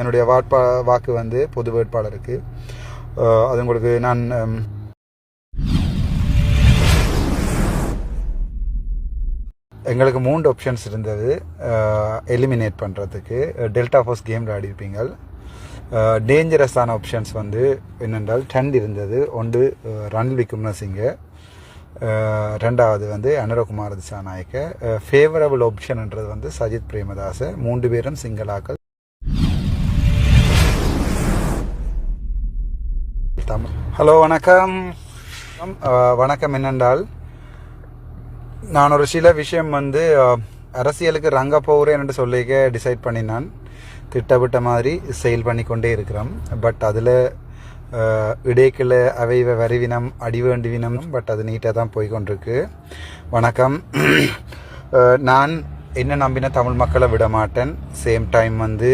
என்னுடைய வாட்பா வாக்கு வந்து பொது வேட்பாளருக்கு. அது உங்களுக்கு நான் எங்களுக்கு மூன்று ஆப்ஷன்ஸ் இருந்தது. எலிமினேட் பண்ணுறதுக்கு டெல்டா ஃபோர்ஸ் கேம் விளையாடிருப்பீங்கள் டேஞ்சரஸான ஆப்ஷன்ஸ் வந்து என்னென்றால் ட்ரெண்ட் இருந்தது. ஒன்று ரணில் விக்ரமசிங்க ரெண்டாவது வந்து அனுரகுமார் திசாநாயக்க. ஃபேவரபிள் ஆப்ஷன்ன்றது வந்து சஜித் பிரேமதாச. மூன்று பேரும் சிங்களாக்கள் ஹலோ வணக்கம். வணக்கம் என்னென்றால் நான் ஒரு சில விஷயம் வந்து அரசியலுக்கு ரங்க போகிறேன் என்று சொல்லிக்க டிசைட் பண்ணி நான் திட்டமிட்ட மாதிரி செயல் பண்ணி கொண்டே இருக்கிறோம். பட் அதில் இடைக்கில் அவைவ வரிவினம் அடிவேண்டுவினம் பட் அது நீட்டாக தான் போய்கொண்டிருக்கு வணக்கம். நான் என்ன நம்பின தமிழ் மக்களை விட மாட்டேன். சேம் டைம் வந்து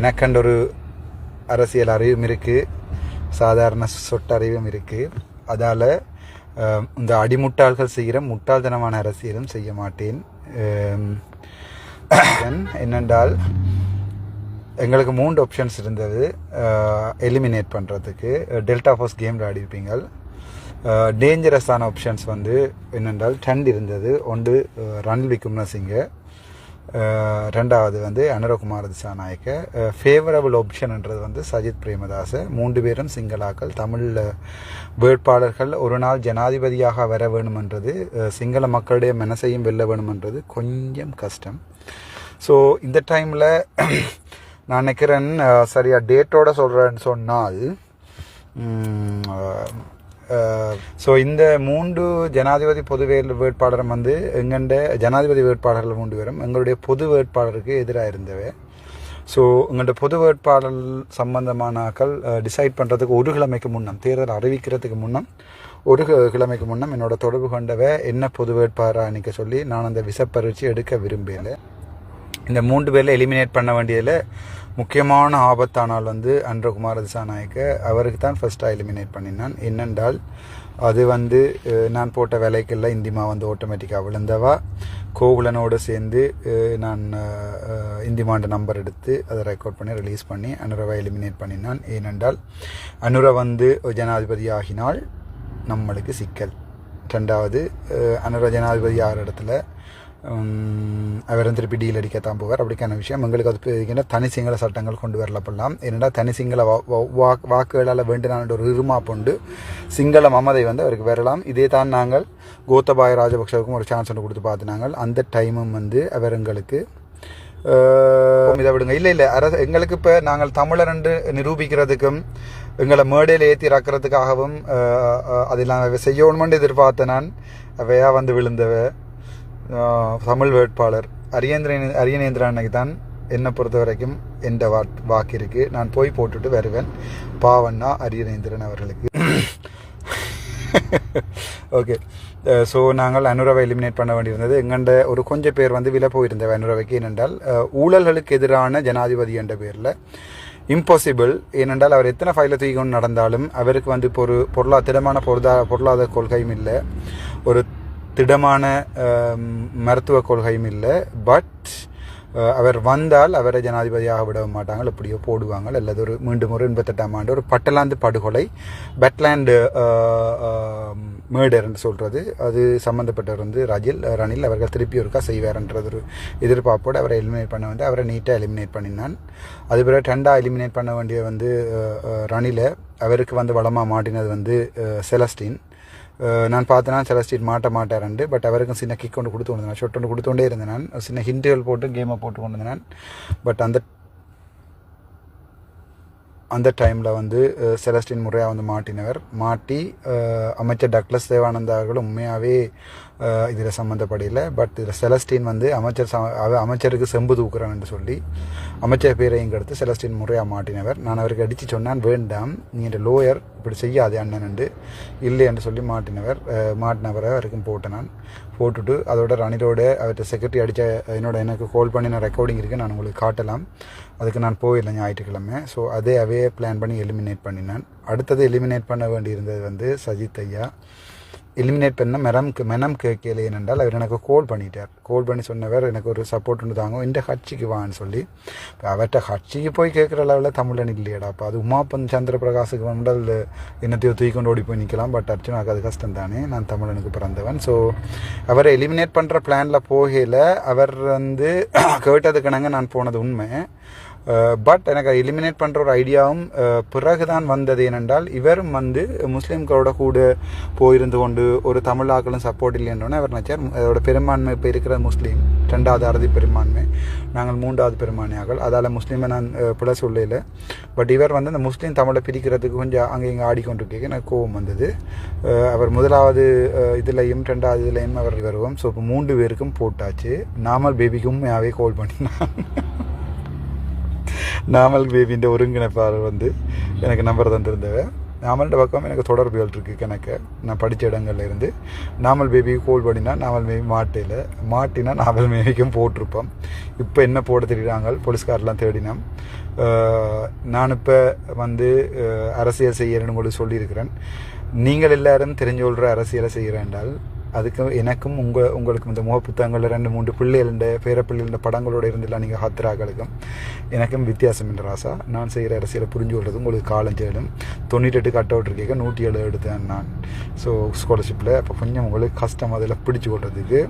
எனக்கண்ட ஒரு அரசியல் அறிவும் இருக்குது சாதாரண சொட்டறிவும் இருக்குது அதால் இந்த அடிமுட்டாள்கள் செய்கிற முட்டாள்தனமான அரசியலும் செய்ய மாட்டேன். என்னென்றால் எங்களுக்கு மூன்று ஆப்ஷன்ஸ் இருந்தது. எலிமினேட் பண்ணுறதுக்கு டெல்டா ஃபோர்ஸ் கேம் விளையாடிருப்பீங்க டேஞ்சரஸான ஆப்ஷன்ஸ் வந்து என்னென்றால் ட்ரெண்ட் இருந்தது. ஒன்று ரன் ரணில் ரெண்டாவது வந்து அனுரகுமார் திசாநாயக்க. ஃபேவரபிள் ஆப்ஷன்ன்றது வந்து சஜித் பிரேமதாச. மூன்று பேரும் சிங்களாக்கள். தமிழ் வேட்பாளர்கள் ஒரு நாள் ஜனாதிபதியாக வர வேணுமென்றது சிங்கள மக்களுடைய மனசையும் வெல்ல வேணுமென்றது கொஞ்சம் கஷ்டம். ஸோ இந்த டைமில் நான் நினைக்கிறேன் சரியாக டேட்டோடு டேட்டோட சொல்கிறேன்னு சொன்னால் ஸோ இந்த மூன்று ஜனாதிபதி பொது வேட்பாளரும் வந்து எங்கண்ட ஜனாதிபதி வேட்பாளர்கள் மூன்று பேரும் எங்களுடைய பொது வேட்பாளருக்கு எதிராக இருந்தவை. ஸோ எங்கள்கிட்ட பொது வேட்பாளர் சம்பந்தமான ஆக்கள் டிசைட் பண்ணுறதுக்கு ஒரு கிழமைக்கு முன்னம் தேர்தல் அறிவிக்கிறதுக்கு முன்னம் ஒரு கிழமைக்கு முன்னம் என்னோட தொடர்பு கொண்டவ என்ன பொது வேட்பாளராக நிற்க சொல்லி நான் அந்த விசப்பரிச்சு எடுக்க விரும்பலை இந்த மூன்று பேரில் எலிமினேட் பண்ண வேண்டியதில் முக்கியமான ஆபத்தானால் வந்து அன்றகுமார் திசாநாயக்க அவருக்கு தான் ஃபஸ்ட்டாக எலிமினேட் பண்ணினான். என்னென்றால் அது வந்து நான் போட்ட வேலைக்கெல்லாம் இந்திமா வந்து ஆட்டோமேட்டிக்காக விழுந்தவா? கோகுலனோடு சேர்ந்து நான் இந்திமாண்ட நம்பர் எடுத்து அதை ரெக்கார்ட் பண்ணி ரிலீஸ் பண்ணி அனுரவை எலிமினேட் பண்ணினான். ஏனென்றால் அனுர வந்து ஜனாதிபதி ஆகினால் நம்மளுக்கு சிக்கல். ரெண்டாவது அனுர ஜனாதிபதி ஆகிற இடத்துல அவரும் திருப்பி டீல் அடிக்கத்தான் போவார் அப்படிக்கான விஷயம் எங்களுக்கு அது இருக்கின்ற தனி சிங்கள சட்டங்கள் கொண்டு வரலப்படலாம் ஏனென்றா தனி சிங்கள வா- வாக்கு- வாக்குகளால் வேண்டினான் ஒரு இருமாப்புண்டு சிங்கள மமதை வந்து அவருக்கு வரலாம் இதே தான் நாங்கள் கோத்தபாய ராஜபக்சவுக்கும் ஒரு சான்ஸ் ஒன்று கொடுத்து பார்த்துனாங்க அந்த டைமும் வந்து அவர் எங்களுக்கு இதை விடுங்க இல்லை இல்லை அரசு எங்களுக்கு இப்போ நாங்கள் தமிழர் என்று நிரூபிக்கிறதுக்கும் எங்களை மேடையில் ஏற்றி இறக்கிறதுக்காகவும் அஹ், அஹ், அதெல்லாம் செய்யணுமென்று எதிர்பார்த்த நான் அவையாக வந்து விழுந்தவ தமிழ் வேட்பாளர் அரியேந்திரன் அரியநேந்திரன் அன்னைக்கு தான் என்னை பொறுத்த வரைக்கும் எந்த வா வாக்கு இருக்குது நான் போய் போட்டுட்டு வருவேன். பாவண்ணா அரியநேந்திரன் அவர்களுக்கு. ஓகே ஸோ நாங்கள் அனுரவை எலிமினேட் பண்ண வேண்டியிருந்தது. எங்கண்ட ஒரு கொஞ்சம் பேர் வந்து விலை போயிருந்தவ அனுரவைக்கு. ஏனென்றால் ஊழல்களுக்கு எதிரான ஜனாதிபதி என்ற பேரில். இம்பாசிபிள் ஏனென்றால் அவர் எத்தனை ஃபைலை தூக்கி கொண்டு நடந்தாலும் அவருக்கு வந்து இப்போ ஒரு பொருளா திடமான பொருளா பொருளாதார கொள்கையும் இல்லை. ஒரு திடமான மருத்துவ கொள்கையும் இல்லை. பட் அவர் வந்தால் அவரை ஜனாதிபதியாக விட மாட்டாங்க. எப்படியோ போடுவாங்க. அல்லது ஒரு மீண்டும் ஒரு எண்பத்தெட்டாம் ஆண்டு ஒரு பட்டலாந்து படுகொலை பெட்லாண்டு மேர்டர்னு சொல்கிறது அது சம்மந்தப்பட்டவர் வந்து ரஜில் ரணில் அவர்கள் திருப்பி ஒருக்கா செய்வார்ன்றது ஒரு எதிர்பார்ப்போடு அவரை எலிமினேட் பண்ண வந்து அவரை நீட்டாக எலிமினேட் பண்ணினான். அது பிறகு டெண்டாக எலிமினேட் பண்ண வேண்டிய வந்து ரணிலை. அவருக்கு வந்து வளமாக மாட்டினது வந்து செலஸ்டின் நான் பார்த்தேன்னா செலஸ்டீட் மாட்ட மாட்டாரண்டு பட் அவருக்கும் சின்ன கிக் ஒன்று கொடுத்து கொண்டு ஷொட் ஒன்று கொடுத்து கொண்டே இருந்தேன் நான் சின்ன ஹிண்டுகள் போட்டு கேமை போட்டு கொண்டு நான் பட் அந்த அந்த டைமில் வந்து செலஸ்டின் முறையாக வந்து மாட்டினவர் மாட்டி அமைச்சர் டக்ளஸ் தேவானந்தா அவர்கள் உண்மையாகவே இதில் சம்மந்தப்படையில் பட் இதில் செலஸ்டின் வந்து அமைச்சர் ச அவ- அமைச்சருக்கு செம்பு தூக்குறான்னு சொல்லி அமைச்சர் பேரையும் கடுத்து செலஸ்டின் முறையாக மாட்டினவர். நான் அவருக்கு அடித்து சொன்னான் வேண்டாம் நீங்கள் லோயர் இப்படி செய்யாதே அண்ணன் இல்லை என்று சொல்லி மாட்டினவர் மாட்டினவரை வரைக்கும் போட்டேன் நான். போட்டுட்டு அதோட ரணிலோட அவர்கிட்ட செக்ரட்டரி அடித்த என்னோட எனக்கு கால் பண்ணின ரெக்கார்டிங் இருக்குது நான் உங்களுக்கு காட்டலாம். அதுக்கு நான் போயிடல ஞாயிற்றுக்கிழமை. ஸோ அதே அவே பிளான் பண்ணி எலிமினேட் பண்ணினேன். அடுத்தது எலிமினேட் பண்ண வேண்டியிருந்தது வந்து சஜித் ஐயா. எலிமினேட் பண்ண மெனம் மெனம் கேட்கல ஏனென்றால் அவர் எனக்கு கோல் பண்ணிட்டார். கோல் பண்ணி சொன்னவர் எனக்கு ஒரு சப்போர்ட் ஒன்று தாங்க இந்த கட்சிக்கு வான்னு சொல்லி. இப்போ அவர்கிட்ட கட்சிக்கு போய் கேட்குற அளவில் தமிழன் இல்லையடா. அப்போ அது உமாப்பன் சந்திர பிரகாசுக்கு வந்தால் என்னத்தையோ தூக்கி கொண்டு ஓடி போய் நிற்கலாம் பட் அர்ச்சனாக்கு அது கஷ்டம் தானே நான் தமிழனுக்கு பிறந்தவன். ஸோ அவரை எலிமினேட் பண்ணுற பிளானில் போகையில் அவர் வந்து கேட்டதுக்கிணங்க நான் போனது உண்மை. பட் எனக்கு எலிமினேட் பண்ணுற ஒரு ஐடியாவும் பிறகுதான் வந்தது ஏனென்றால் இவரும் வந்து முஸ்லீம்களோட கூட போயிருந்து கொண்டு ஒரு தமிழ் ஆக்களும் சப்போர்ட் இல்லைன்றோன்னே அவர் நினச்சார் அதோட பெரும்பான்மை இப்போ இருக்கிற முஸ்லீம் ரெண்டாவது அறுதி பெரும்பான்மை நாங்கள் மூன்றாவது பெரும்பான்மையாக்கள் அதால் முஸ்லீமை நான் பிழை சொல்லல பட் இவர் வந்து இந்த முஸ்லீம் தமிழை பிரிக்கிறதுக்கு கொஞ்சம் அங்கே இங்கே ஆடிக்கொண்டிருக்கேன் எனக்கு கோவம் வந்தது. அவர் முதலாவது இதுலையும் ரெண்டாவது இதுலையும் அவர் வருவோம். ஸோ இப்போ மூன்று பேருக்கும் போட்டாச்சு. நாமல் பேபிக்கும் யாவே கால் பண்ணினான். நாமல் பேபின்ற ஒருங்கிணைப்பாளர் வந்து எனக்கு நம்பர் தந்திருந்தவ. நாமல்ட பக்கம் எனக்கு தொடர்புகள் இருக்குது கணக்கு. நான் படித்த இடங்கள்ல இருந்து. நாமல் பேபிக்கு கோல் பண்ணினா நாமல் மேபி மாட்டையில். மாட்டினா நாமல் மேபிக்கும் போட்டிருப்போம். இப்போ என்ன போட தெரியுறாங்க? போலீஸ்காரெலாம் தேடினோம். நான் இப்போ வந்து அரசியல் செய்யறேன்னு உங்களுக்கு சொல்லியிருக்கிறேன். நீங்கள் எல்லாரும் தெரிஞ்சு அரசியலை செய்கிறேன்டால் அதுக்கு எனக்கும் உங்கள் உங்களுக்கு இந்த முகப்புத்தகங்களில் ரெண்டு மூன்று பிள்ளைகள பேர படங்களோடு படங்களோட இருந்தெல்லாம் நீங்கள் ஹத்ராக்களுக்கும் எனக்கும் வித்தியாசம் என்ற ராசா நான் செய்கிற அரசியலை புரிஞ்சு கொள்வது உங்களுக்கு காலஞ்சேலும் தொண்ணூற்றெட்டு கட் அவுட் இருக்கேன் நூற்றி ஏழு எடுத்தேன் நான். ஸோ ஸ்காலர்ஷிப்பில் அப்போ கொஞ்சம் உங்களுக்கு கஷ்டம் அதில் பிடிச்சு கொள்றதுக்கு.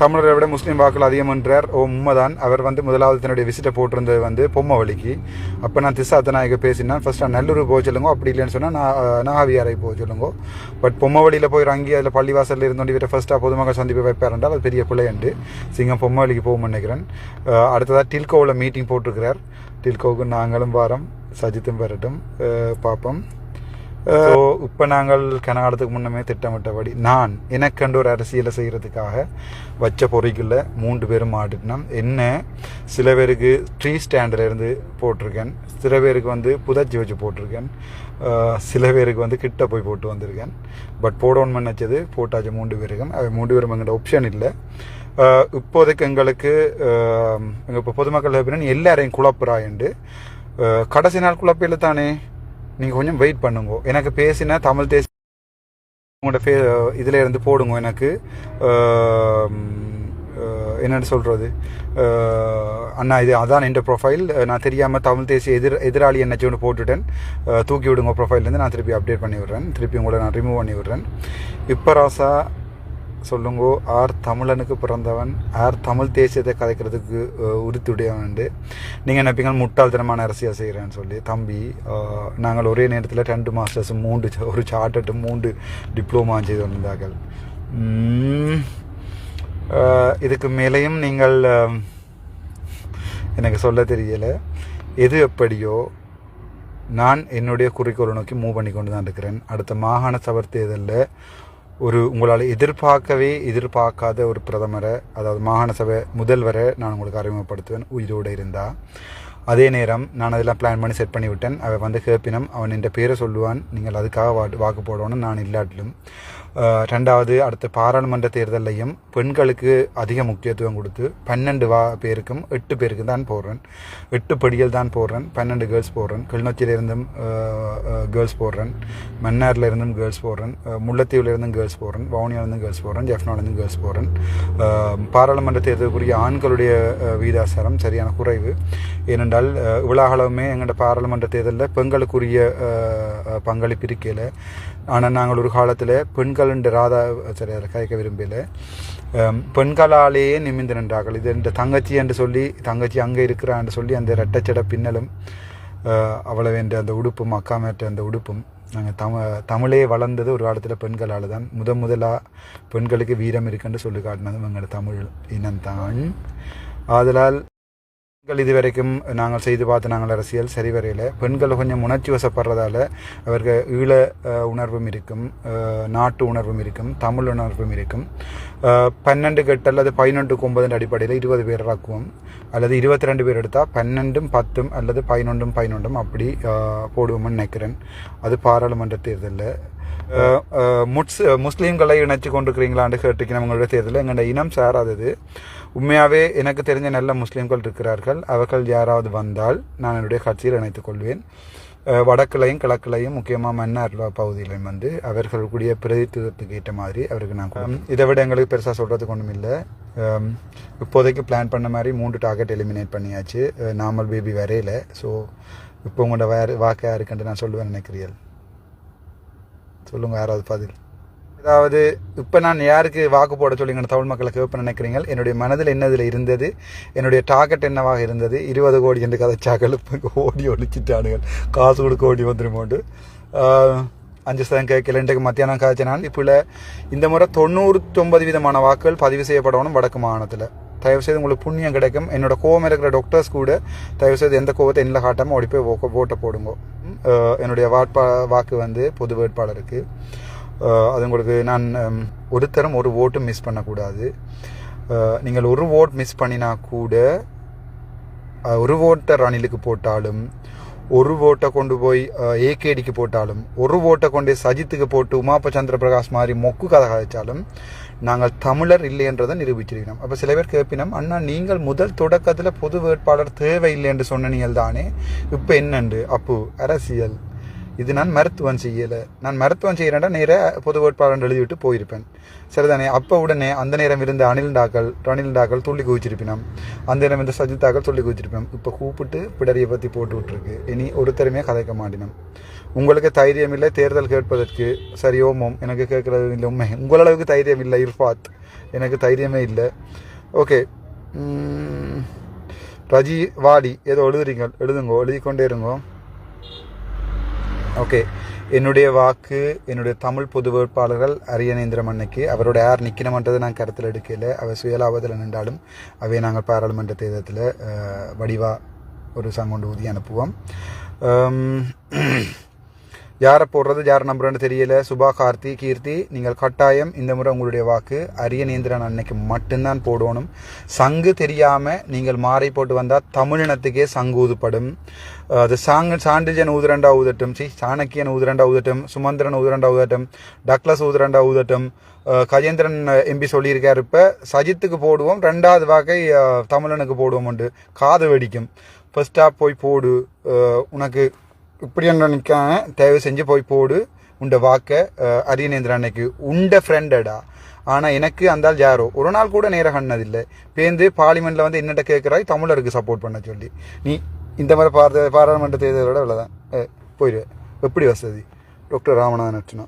தமிழரை விட முஸ்லீம் வாக்குகள் அதிகம் என்றார். ஓ உண்மைதான். அவர் வந்து முதலாவது தன்னுடைய விசிட்டை போட்டிருந்தது வந்து பொம்மை வழிக்கு அப்போ நான் திசாத்த நாயக பேசினேன். ஃபர்ஸ்ட் நான் நல்லூர் போக சொல்லுங்க அப்படி இல்லைன்னு சொன்னால் நான் நாகாவியாரை போக சொல்லுங்க. பட் பொம்மை வழியில் போய் இறங்கி அதில் பள்ளிவாசலில் இருந்தோண்டி இவரை ஃபர்ஸ்ட்டாக பொதுமக்கள் சந்திப்பு வைப்பார் என்றால் அது பெரிய பிள்ளையண்டு சிங்கம் பொம்மை வழிக்கு போகும் நினைக்கிறேன் அடுத்ததாக டில்கோவில் மீட்டிங் போட்டிருக்கிறார். டில்கோவுக்கு நாங்களும் வாரம். சஜித்தும் வரட்டும். பார்ப்போம். ஸோ இப்போ நாங்கள் கனகாலத்துக்கு முன்னமே திட்டமிட்டபடி நான் எனக்கண்டு ஒரு அரசியலை செய்கிறதுக்காக வச்ச பொறிக்குள்ள மூன்று பேரும் மாட்டினோம் என்ன சில பேருக்கு ட்ரீ ஸ்டாண்டில் இருந்து போட்டிருக்கேன் சில பேருக்கு வந்து புதச்சி வச்சு போட்டிருக்கேன் சில பேருக்கு வந்து கிட்ட போய் போட்டு வந்திருக்கேன். பட் போடணும்னு நினச்சது போட்டாச்சு மூன்று பேருக்கும். அது மூன்று பேரும் எங்கள்கிட்ட ஆப்ஷன் இல்லை. இப்போதைக்கு எங்களுக்கு எங்கள் இப்போ பொதுமக்கள் எப்படின்னா எல்லாரையும் குழப்புறாயண்டு. கடைசி நாள் குழப்பையில் தானே? நீங்கள் கொஞ்சம் வெயிட் பண்ணுங்க. எனக்கு பேசின தமிழ் தேசி உங்களோட ஃபே இதில் இருந்து போடுங்க எனக்கு. என்னென்னு சொல்கிறது அண்ணா இது அதான் என் ப்ரொஃபைல் நான் தெரியாமல் தமிழ் தேசிய எதிர் எதிராளி என்னச்சு ஒன்று போட்டுட்டேன். தூக்கி விடுங்க ப்ரொஃபைல்லேருந்து நான் திருப்பி அப்டேட் பண்ணி விடுறேன். திருப்பி உங்களை நான் ரிமூவ் பண்ணி விடுறேன். இப்போ ராசா சொல்லுங்கோ ஆர் தமிழனுக்கு பிறந்தவன் ஆர் தமிழ் தேசியத்தை கதைக்கிறதுக்கு அஹ், உறுதியுடையவன் நீங்கள் நினைப்பீங்க முட்டாள்தனமான அரசியல் செய்கிறேன்னு சொல்லி. தம்பி நாங்கள் ஒரே நேரத்தில் ரெண்டு மாஸ்டர்ஸும் மூன்று ஒரு சார்ட்டட்டும் மூன்று டிப்ளமா செய்து வந்தார்கள் இதுக்கு மேலேயும் நீங்கள் எனக்கு சொல்ல தெரியலை. எது எப்படியோ நான் என்னுடைய குறிக்கோளை நோக்கி மூவ் பண்ணி கொண்டு தான் இருக்கிறேன். அடுத்த மாகாண சபை தேர்தலில் ஒரு உங்களால் எதிர்பார்க்கவே எதிர்பார்க்காத ஒரு பிரதமரை அதாவது மாகாண சபை முதல்வரை நான் உங்களுக்கு அறிமுகப்படுத்துவேன். உயிரோடு இருந்தால் அதே நேரம் நான் அதெல்லாம் பிளான் பண்ணி செட் பண்ணி விட்டேன் அவன் வந்து கேப்பினம் அவன் என்ற பேரை சொல்லுவான். நீங்கள் அதுக்காக வாட்டு வாக்கு போடணும்னு நான் இல்லாட்டிலும். ரெண்டாவது அடுத்த பாராளுமன்ற தேர்தலையும் பெண்களுக்கு அதிக முக்கியத்துவம் கொடுத்து பன்னெண்டு வா பேருக்கும் எட்டு பேருக்கு தான் போடுறேன். எட்டு படிகள் தான் போடுறேன். பன்னெண்டு கேர்ள்ஸ் போடுறேன். கிளிநொச்சியிலிருந்தும் கேர்ள்ஸ் போடுறேன். மன்னார்ல இருந்தும் கேர்ள்ஸ் போடுறேன் அஹ், கேர்ள்ஸ் போடுறேன். வவுனியாலிருந்தும் கேர்ள்ஸ் போடுறேன். ஜெஃப்னாலிருந்தும் கேர்ள்ஸ் போடுறேன். பாராளுமன்ற தேர்தலுக்குரிய ஆண்களுடைய வீதாசாரம் சரியான குறைவு. ஏனென்றால் இவ்வளாகளவுமே எங்களோட பாராளுமன்ற தேர்தலில் பெண்களுக்குரிய பங்களிப்பு இருக்கையில். ஆனால் நாங்கள் ஒரு காலத்தில் பெண்கள் ராதா சரி அதில் கதைக்க விரும்பல. பெண்களாலேயே நிமிந்து நின்றார்கள். இது என்ற தங்கச்சி என்று சொல்லி தங்கச்சி அங்கே இருக்கிறான்னு சொல்லி அந்த ரெட்டச்சட பின்னலும் அவ்வளவு என்ற அந்த உடுப்பும் அக்காமேற்ற அந்த உடுப்பும் நாங்கள் தமி தமிழே வளர்ந்தது ஒரு காலத்தில் பெண்களால் தான் முத முதலாக பெண்களுக்கு வீரம் இருக்குன்னு சொல்லி காட்டினதும் எங்களோட தமிழ் இனம்தான். ஆதலால் பெண்கள் இதுவரைக்கும் நாங்கள் செய்து பார்த்த நாங்கள் அரசியல் சரிவரையில் பெண்கள் கொஞ்சம் உணர்ச்சி வசப்படுறதால அவருக்கு ஈழ உணர்வும் இருக்கும் நாட்டு உணர்வும் இருக்கும் தமிழ் உணர்வும் இருக்கும். பன்னெண்டு கெட்டு அல்லது பதினொன்றுக்கு ஒன்பதுன்ற அடிப்படையில் இருபது பேர் ஆக்குவோம் அல்லது இருபத்தி ரெண்டு பேர் எடுத்தால் பன்னெண்டும் பத்தும் அல்லது பதினொன்றும் பதினொன்றும் அப்படி போடுவோம்னு நினைக்கிறேன். அது பாராளுமன்ற தேர்தலில். முட்ஸ் முஸ்லீம்களை இணைச்சு கொண்டிருக்கிறீங்களான்னு கேட்டுக்கு நம்மளுடைய தேர்தலில். எங்களோட இனம் சாராதது. உண்மையாகவே எனக்கு தெரிஞ்ச நல்ல முஸ்லீம்கள் இருக்கிறார்கள். அவர்கள் யாராவது வந்தால் நான் என்னுடைய கட்சியில் இணைத்துக் கொள்வேன். வடக்குலையும் கிழக்குலையும் முக்கியமாக மன்னார் பகுதியிலையும் வந்து அவர்களுடைய பிரதித்துவத்துக்கு ஏற்ற மாதிரி அவருக்கு நான் இதை விட எங்களுக்கு பெருசாக சொல்கிறதுக்கு ஒன்றும் இல்லை. இப்போதைக்கு பிளான் பண்ண மாதிரி மூன்று டார்கெட் எலிமினேட் பண்ணியாச்சு. நார்மல் பேபி வரையில. ஸோ இப்போ உங்களோட வேறு வாக்கு யாருக்குன்ட்டு நான் சொல்லுவேன் நினைக்கிறீர்கள். சொல்லுங்கள் யாராவது பதில். அதாவது இப்போ நான் யாருக்கு வாக்கு போட சொல்லி தமிழ் மக்களை கேட்ப நினைக்கிறீங்க என்னுடைய மனதில் என்னதில் இருந்தது? என்னுடைய டார்கெட் என்னவாக இருந்தது? இருபது கோடி என்று கதைச்சாக்கள் இப்போ ஓடி ஒழிச்சிட்டானுங்க காசு கொடுக்க ஓடி வந்துருமோண்டு அஞ்சு சதம் கேட்கல. இன்றைக்கு மத்தியானம் காய்ச்சினால் நான் இப்போ இந்த முறை தொண்ணூற்றொன்பது விதமான வாக்குகள் பதிவு செய்யப்படணும் வடக்கு மாகாணத்தில். தயவுசெய்து உங்களுக்கு புண்ணியம் கிடைக்கும். என்னோட கோவம் இருக்கிற டாக்டர்ஸ் கூட தயவுசெய்து எந்த கோவத்தை என்ன காட்டாமல் ஓடி போய் ஓட்டை போடுங்க. என்னுடைய வாட்பா வாக்கு வந்து பொது வேட்பாளருக்கு. அது உங்களுக்கு நான் ஒருத்தரும் ஒரு ஓட்டும் மிஸ் பண்ணக்கூடாது. நீங்கள் ஒரு ஓட் மிஸ் பண்ணினா கூட ஒரு ஓட்டை ரணிலுக்கு போட்டாலும் ஒரு ஓட்டை கொண்டு போய் ஏகேடிக்கு போட்டாலும் ஒரு ஓட்டை கொண்டு சஜித்துக்கு போட்டு உமாப்ப சந்திர பிரகாஷ் மாதிரி மொக்கு கதை கதைச்சாலும் நாங்கள் தமிழர் இல்லை என்றதை நிரூபிச்சிருக்கிறோம். அப்போ சில பேர் கேட்பினோம் அண்ணா நீங்கள் முதல் தொடக்கத்தில் பொது வேட்பாளர் தேவையில்லை என்று சொன்ன நீங்கள் தானே இப்போ என்னண்டு? அப்பு அரசியல். இது நான் மருத்துவம் செய்யலை. நான் மருத்துவம் செய்கிறேன்டா நேராக பொது வேட்பாளர் எழுதிவிட்டு போயிருப்பேன். சரிதானே? அப்போ உடனே அந்த நேரம் இருந்த அனில்டாக்கள் ரணில்டாக்கள் துள்ளி குவிச்சிருப்பினோம் அந்த நேரம் இருந்த சஜிதாக்கள் துள்ளி குவிச்சிருப்பேன் இப்போ கூப்பிட்டு பிடரியை பற்றி போட்டு விட்டுருக்கு. இனி ஒருத்தருமே கதைக்க மாட்டினோம். உங்களுக்கு தைரியம் இல்லை தேர்தல் கேட்பதற்கு சரி ஓமோம் எனக்கு கேட்குறது இல்லை. உண்மை. உங்களளவுக்கு தைரியம் இல்லை இர்ஃபாத். எனக்கு தைரியமே இல்லை. ஓகே. ரஜி வாடி ஏதோ எழுதுறீங்க எழுதுங்கோ எழுதி கொண்டே இருங்கோ. ஓகே. என்னுடைய வாக்கு என்னுடைய தமிழ் பொது வேட்பாளர்கள் அரியநேந்திரம் அன்னைக்கு அவரோட யார் நிற்கணுமன்றதை நான் கருத்தில் எடுக்கல. அவர் சுயலாபத்தில் நின்றாலும் அவை நாங்கள் பாராளுமன்ற தேர்தலில் வடிவா ஒரு சங்கொண்டு ஊதி அனுப்புவோம். யாரை போடுறது யார் நம்புறன்னு தெரியல. சுபா கார்த்தி கீர்த்தி நீங்கள் கட்டாயம் இந்த முறை உங்களுடைய வாக்கு அரியநேந்திரன் அன்னைக்கு மட்டும்தான் போடணும். சங்கு தெரியாம நீங்கள் மாறி போட்டு வந்தால் தமிழினத்துக்கே சங்கு ஊதுப்படும் அது சாங் சாண்டிஜன் ஊதுரண்டா ஊதட்டும். சி சாணக்கியன் ஊதுரண்டா ஊதட்டும். சுமந்திரன் ஊதுரண்டா ஊதட்டும். டக்ளஸ் ஊதுரண்டா ஊதட்டும். கஜேந்திரன் எம்பி சொல்லியிருக்காரு இப்போ. சஜித்துக்கு போடுவோம். ரெண்டாவது வாக்கை தமிழனுக்கு போடுவோம் உண்டு. காது வெடிக்கும். ஃபர்ஸ்டா போய் போடு. உனக்கு இப்படி என்ன நிற்காம தயவு செஞ்சு போய் போடு. உண்ட வாக்க அஹ், அன்னைக்கு உண்ட ஃப்ரெண்டடா ஆனால் எனக்கு அந்தால் யாரோ? ஒரு நாள் கூட நேராக கண்ணதில்லை. பேந்து பார்லிமெண்ட்டில் வந்து என்னட்ட கேட்குறாய் தமிழருக்கு சப்போர்ட் பண்ண சொல்லி. நீ இந்த மாதிரி பார பாராளுமன்ற தேர்தலோட இவ்வளோதான் போயிடுவேன் எப்படி வசதி? டாக்டர் ராமநாதன் அர்ச்சனா